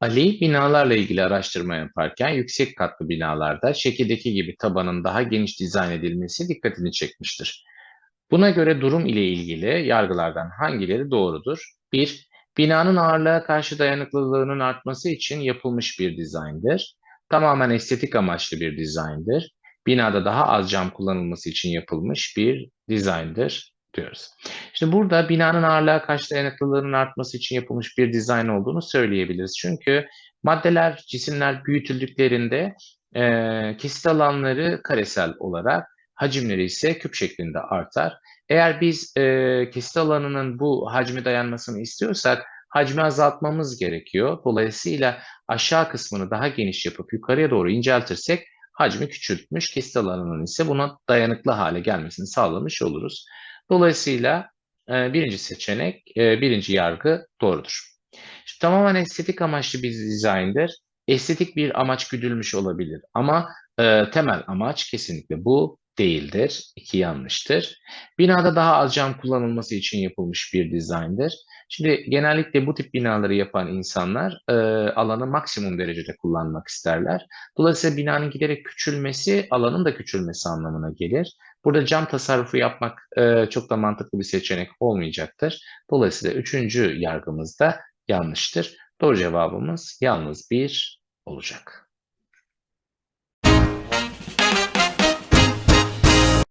Ali binalarla ilgili araştırma yaparken yüksek katlı binalarda şekildeki gibi tabanın daha geniş dizayn edilmesi dikkatini çekmiştir. Buna göre durum ile ilgili yargılardan hangileri doğrudur? 1. Binanın ağırlığa karşı dayanıklılığının artması için yapılmış bir dizayndır. Tamamen estetik amaçlı bir dizayndır. Binada daha az cam kullanılması için yapılmış bir dizayndır diyoruz. İşte burada binanın ağırlığa karşı dayanıklılığının artması için yapılmış bir dizayn olduğunu söyleyebiliriz. Çünkü maddeler, cisimler büyütüldüklerinde e, kesit alanları karesel olarak, hacimleri ise küp şeklinde artar. Eğer biz e, kesit alanının bu hacme dayanmasını istiyorsak hacmi azaltmamız gerekiyor. Dolayısıyla aşağı kısmını daha geniş yapıp yukarıya doğru inceltirsek hacmi küçültmüş, kesit alanının ise buna dayanıklı hale gelmesini sağlamış oluruz. Dolayısıyla e, birinci seçenek, e, birinci yargı doğrudur. Şimdi, tamamen estetik amaçlı bir dizayndır. Estetik bir amaç güdülmüş olabilir ama e, temel amaç kesinlikle bu değildir. İki yanlıştır. Binada daha az cam kullanılması için yapılmış bir dizayndır. Şimdi genellikle bu tip binaları yapan insanlar e, alanı maksimum derecede kullanmak isterler. Dolayısıyla binanın giderek küçülmesi alanın da küçülmesi anlamına gelir. Burada cam tasarrufu yapmak e, çok da mantıklı bir seçenek olmayacaktır. Dolayısıyla üçüncü yargımız da yanlıştır. Doğru cevabımız yalnız bir olacak.